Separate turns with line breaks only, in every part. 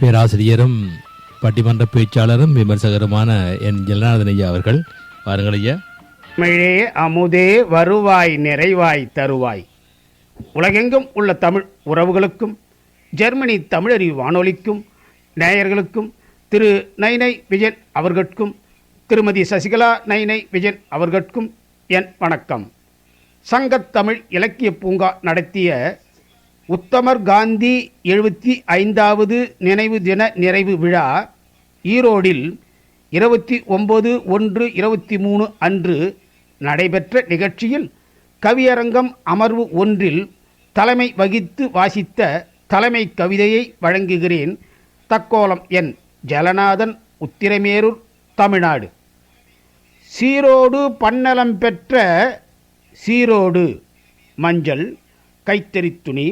பேராசிரியரும் பட்டிமன்ற பேச்சாளரும் விமர்சகருமான என் ஜெகநாதன் ஐயா அவர்கள். வாருங்கள் ஐயா.
தமிழே அமுதே வருவாய் நிறைவாய் தருவாய். உலகெங்கும் உள்ள தமிழ் உறவுகளுக்கும் ஜெர்மனி தமிழறிவு வானொலிக்கும் நேயர்களுக்கும் திரு நைனை விஜயன் அவர்களுக்கும் திருமதி சசிகலா நைனை விஜயன் அவர்களுக்கும் என் வணக்கம். சங்கத்தமிழ் இலக்கிய பூங்கா நடத்திய உத்தமர் காந்தி எழுபத்தி ஐந்தாவது நினைவு தின நிறைவு விழா ஈரோடில் இருபத்தி ஒம்பது ஒன்று இருபத்தி மூணு அன்று நடைபெற்ற நிகழ்ச்சியில் கவியரங்கம் அமர்வு ஒன்றில் தலைமை வகித்து வாசித்த தலைமை கவிதையை வழங்குகிறேன் தக்கோலம் என் ஜலநாதன் உத்திரமேரூர் தமிழ்நாடு. சீரோடு பன்னலம் பெற்ற சீரோடு மஞ்சள் கைத்தறித்துணி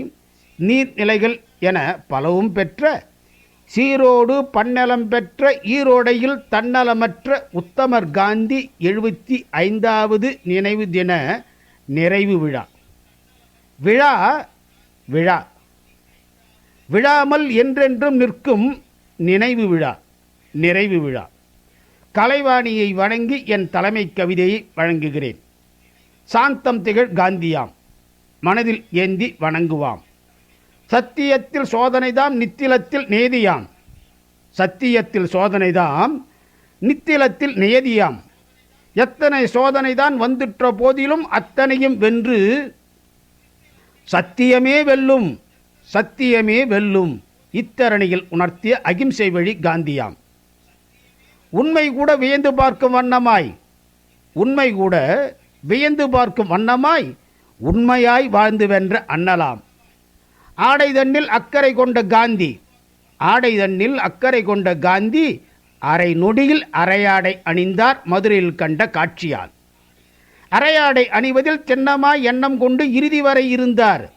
நீர்நிலைகள் என பலவும் பெற்ற சீரோடு பன்னலம் பெற்ற ஈரோடையில் தன்னலமற்ற உத்தமர் காந்தி எழுபத்தி ஐந்தாவது நினைவு தின நிறைவு விழா. விழா விழா. விழாமல் என்றென்றும் நிற்கும் நினைவு விழா நிறைவு விழா. கலைவாணியை வணங்கி என் தலைமை கவிதையை வழங்குகிறேன். சாந்தம் திகழ் காந்தியாம். மனதில் ஏந்தி வணங்குவாம். சத்தியத்தில் சோதனைதாம் நித்திலத்தில் நேதியாம். சத்தியத்தில் சோதனைதாம் நித்திலத்தில் நேதியாம். எத்தனை சோதனைதான் வந்துற்ற போதிலும் அத்தனையும் வென்று சத்தியமே வெல்லும் சத்தியமே வெல்லும். இத்தரணியில் உணர்த்திய அகிம்சை வழி காந்தியாம். உண்மை கூட வியந்து பார்க்கும் வண்ணமாய் உண்மை கூட வியந்து பார்க்கும் வண்ணமாய் உண்மையாய் வாழ்ந்து வென்ற அண்ணலாம். ஆடை தன்னில் அக்கறை கொண்ட காந்தி. ஆடை தன்னில் அக்கறை கொண்ட காந்தி அரை நொடியில் அரையாடை அணிந்தார் மதுரையில் கண்ட காட்சியால். அரையாடை அணிவதில் சின்னமாய் எண்ணம் கொண்டு இறுதி வரை இருந்தார்.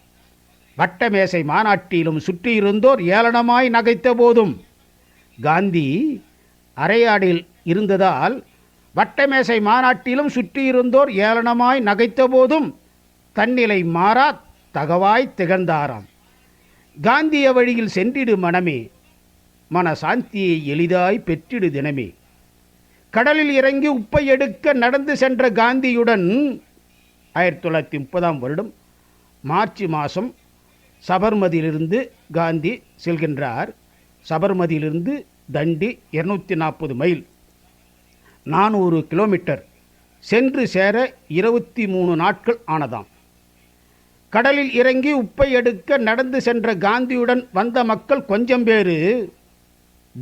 வட்டமேசை மாநாட்டிலும் சுற்றியிருந்தோர் ஏளனமாய் நகைத்த போதும். காந்தி அரையாடில் இருந்ததால் வட்டமேசை மாநாட்டிலும் சுற்றியிருந்தோர் ஏளனமாய் நகைத்த போதும். தன்னிலை மாறா தகவாய் திகழ்ந்தாராம். காந்திய வழியில் சென்றிடு மனமே மன சாந்தியை எளிதாய் பெற்றிடு தினமே. கடலில் இறங்கி உப்பை எடுக்க நடந்து சென்ற காந்தியுடன் ஆயிரத்தி தொள்ளாயிரத்தி முப்பதாம் வருடம் மார்ச் மாதம் சபர்மதியிலிருந்து காந்தி செல்கின்றார். சபர்மதியிலிருந்து தண்டி இருநூற்றி நாற்பது மைல் நானூறு கிலோமீட்டர் சென்று சேர இருபத்தி மூணு நாட்கள் ஆனதாம். கடலில் இறங்கி உப்பை எடுக்க நடந்து சென்ற காந்தியுடன் வந்த மக்கள் கொஞ்சம் பேரு.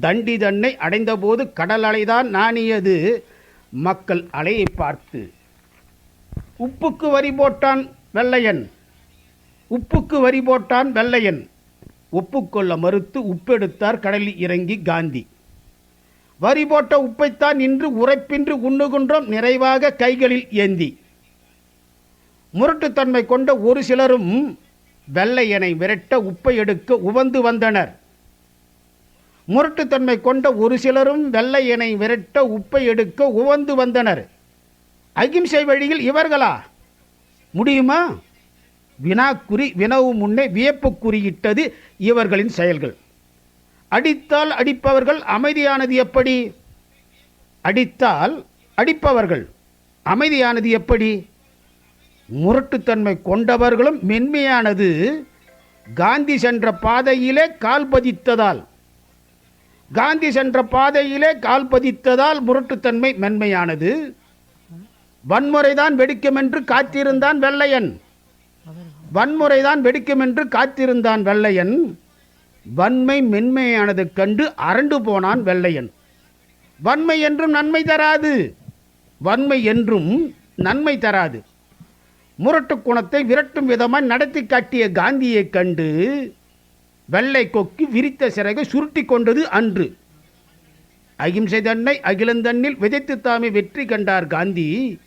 தண்டி தன்னை அடைந்தபோது கடல் அலைதான் நாணியது. மக்கள் அலையை பார்த்து உப்புக்கு வரி போட்டான் வெள்ளையன். உப்புக்கு வரி போட்டான் வெள்ளையன். ஒப்புக்கொள்ள மறுத்து உப்பெடுத்தார் கடலில் இறங்கி காந்தி. வரி போட்ட உப்பைத்தான் இன்று உரைப்பின்றி உண்ணுகின்றோம். நிறைவாக கைகளில் ஏந்தி. முரட்டுத்தன்மை கொண்ட ஒரு சிலரும் வெள்ளையனை விரட்ட உப்பை எடுக்க உவந்து வந்தனர். முரட்டுத்தன்மை கொண்ட ஒரு சிலரும் வெள்ளையனை விரட்ட உப்பை எடுக்க உவந்து வந்தனர். அகிம்சை வழியில் இவர்களா? முடியுமா? வினாக்குறி வினவு முன்னே வியப்பு குறியிட்டது இவர்களின் செயல்கள். அடித்தால் அடிப்பவர்கள் அமைதியானது எப்படி? அடித்தால் அடிப்பவர்கள். அமைதியானது எப்படி? முரட்டுத்தன்மை கொண்டவர்களும் மென்மையானது. காந்தி சென்ற பாதையிலே கால் பதித்ததால். காந்தி சென்ற பாதையிலே கால் பதித்ததால் முரட்டுத்தன்மை மென்மையானது. வன்முறைதான் வெடிக்கும் என்று காத்திருந்தான் வெள்ளையன். வன்முறைதான் வெடிக்கும் என்று காத்திருந்தான் வெள்ளையன். வன்மை மென்மையானது கண்டு அரண்டு போனான் வெள்ளையன். வன்மை என்றும் நன்மை தராது. வன்மை என்றும் நன்மை தராது. முரட்டு குணத்தை விரட்டும் விதமாய் நடத்தி காட்டிய காந்தியைக் கண்டு வெள்ளை கொக்கி விரித்த சிறகை சுருட்டி கொண்டது அன்று. அகிம்சை தன்னை அகிலந்தன்னில் விதைத்து தாமே வெற்றி கண்டார் காந்தி.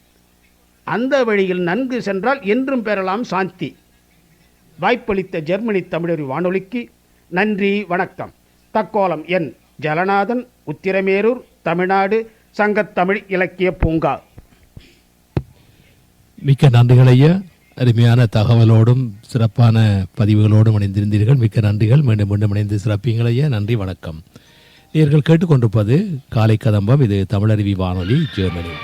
அந்த வழியில் நன்கு சென்றால் என்றும் பெறலாம் சாந்தி. வாய்ப்பளித்த ஜெர்மனி தமிழர் வானொலிக்கு நன்றி வணக்கம். தக்கோலம் என் ஜலநாதன் உத்திரமேரூர் தமிழ்நாடு சங்கத்தமிழ் இலக்கிய பூங்கா.
மிக்க நன்றிகள் ஐயா. அருமையான தகவலோடும் சிறப்பான பதிவுகளோடும் இணைந்திருந்தீர்கள். மிக்க நன்றிகள். மீண்டும் மீண்டும் இணைந்து சிறப்பீங்களையே நன்றி வணக்கம். நீங்கள் கேட்டுக்கொண்டிருப்பது காலை கதம்பம். இது தமிழருவி வானொலி ஜெர்மனி.